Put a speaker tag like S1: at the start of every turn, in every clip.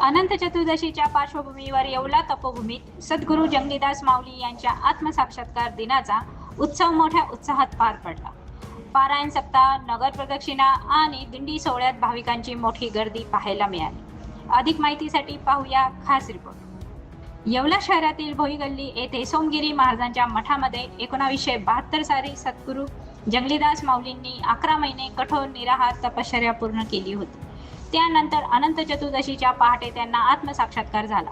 S1: अनंत चतुर्दशीच्या पार्श्वभूमीवर येवला तपोभूमीत सद्गुरू जंगलीदास माऊली यांच्या आत्मसाक्षात्कार दिनाचा उत्सव मोठ्या उत्साहात पार पडला. पारायण सप्ताह नगर प्रदक्षिणा आणि दिंडी सोहळ्यात भाविकांची मोठी गर्दी पाहायला मिळाली. अधिक माहितीसाठी पाहूया खास रिपोर्ट. येवला शहरातील भोईगल्ली येथे सोमगिरी महाराजांच्या मठामध्ये एकोणावीसशे बहात्तर साली सद्गुरू जंगलीदास माऊलींनी अकरा महिने कठोर निराहार तपश्चर्या पूर्ण केली होती. त्यानंतर अनंत चतुर्दशीच्या पहाटे त्यांना आत्मसाक्षात्कार झाला.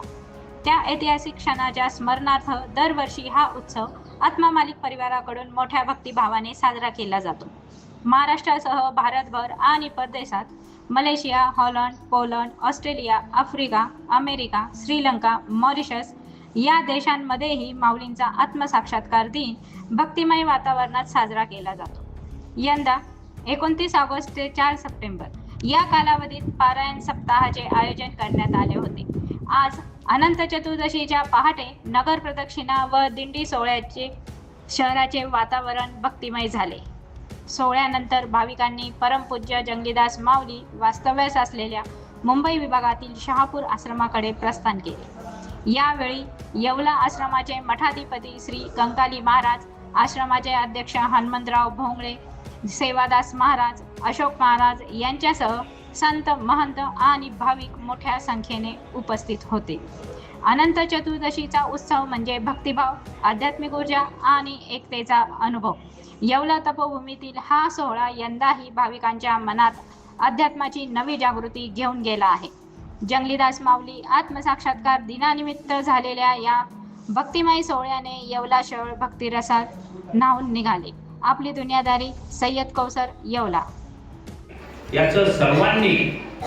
S1: त्या ऐतिहासिक क्षणाच्या स्मरणार्थ दरवर्षी हा उत्सव आत्मा मालिक परिवाराकडून मोठ्या भक्तिभावाने साजरा केला जातो. महाराष्ट्रासह भारतभर आणि परदेशात Malaysia Holland Poland Australia Africa America Sri Lanka Mauritius या देशांमध्येही माऊलींचा आत्मसाक्षात्कार दिन भक्तिमय वातावरणात साजरा केला जातो. यंदा एकोणतीस ऑगस्ट ते चार सप्टेंबर या कालावधीत पारायण सप्ताहाचे आयोजन करण्यात आले होते. आज अनंत चतुर्दशीच्या पहाटे नगर प्रदक्षिणा व दिंडी सोहळ्याचे शहराचे वातावरण भक्तिमय झाले. सोहळ्यानंतर भाविकांनी परमपूज्य जंगलीदास माऊली वास्तव्यास असलेल्या मुंबई विभागातील शहापूर आश्रमाकडे प्रस्थान केले. यावेळी येवला आश्रमाचे मठाधिपती श्री कंकाली महाराज आश्रमाचे अध्यक्ष हनुमंतराव भोंगळे सेवादास महाराज अशोक महाराज यांच्यासह संत महंत आणि भाविक मोठ्या संख्येने उपस्थित होते. अनंत चतुर्दशीचा उत्सव म्हणजे भक्तिभाव आध्यात्मिक ऊर्जा आणि एकतेचा अनुभव. येवला तपोभूमीतील हा सोहळा यंदाही भाविकांच्या मनात अध्यात्माची नवी जागृती घेऊन गेला आहे. जंगलीदास माऊली आत्मसाक्षात्कार दिनानिमित्त झालेल्या या भक्तिमय सोहळ्याने येवला शहर भक्तिरसात न्हावून निघाले. आपली दुनियादारी सय्यद कौसर येवला.
S2: याचं सर्वांनी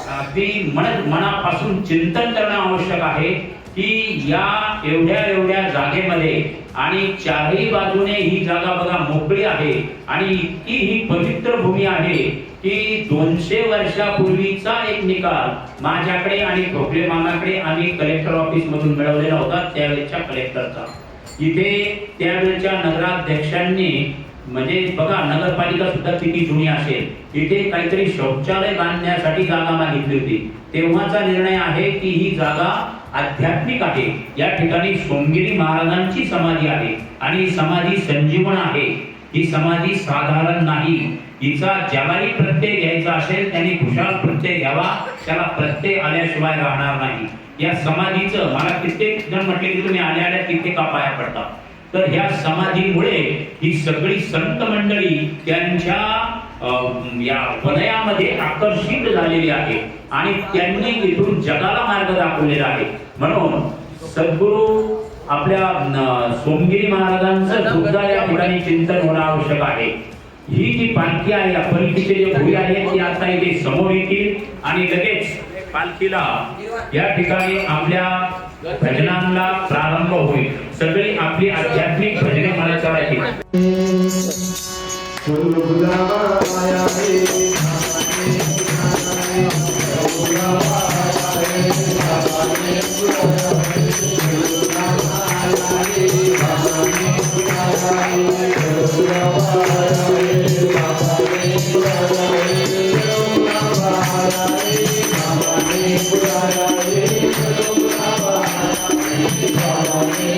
S2: अगदी मन मनापासून चिंतन करणं आवश्यक आहे की या एवढ्या एवढ्या जागेमध्ये आणि चारही बाजूने ही जागा बघा मोकळी आहे आणि इतकी ही पवित्र भूमी आहे की दोनशे वर्षापूर्वीचा एक निकाल माझ्याकडे आणि ठोकले मामाकडे आम्ही कलेक्टर ऑफिस मधून मिळवलेला होता त्यावेळेच्या कलेक्टरचा इथे त्यावेळेच्या नगराध्यक्षांनी म्हणजे बघा नगरपालिका सुद्धा किती जुनी असेल. इथे काहीतरी शौचालय बांधण्यासाठी जागा मागितली होती. तेव्हाचा निर्णय आहे की ही जागा आध्यात्मिक आहे. या ठिकाणी सोमगिरी महाराजांची समाधी आहे. आणि समाधी संजीवन आहे. ही समाधी साधारण नाही. हिचा ज्यालाही प्रत्यय घ्यायचा असेल त्याने खुशाल प्रत्यय घ्यावा. त्याला प्रत्यय आल्याशिवाय राहणार नाही. या समाधीचं मला कित्येक जण म्हटले की तुम्ही आल्या आल्या तिथे का पाया पडता? तर ह्या समाधीमुळे ही सगळी संत मंडळी त्यांच्या या वलयामध्ये आकर्षित झालेली आहे आणि त्यांनी इथून जगाला मार्ग दाखवलेला आहे. म्हणून सद्गुरू आपल्या सोमगिरी महाराजांचं सुद्धा या ठिकाणी चिंतन होणं आवश्यक आहे. ही जी पालखी आहे या पालखीचे जे भुई आहेत ती आता इथे समोर येतील आणि लगेच पालखीला या ठिकाणी आपल्या भजनांना प्रारंभ होईल. सगळी आपली आध्यात्मिक भजने मला करायची.
S3: Bye.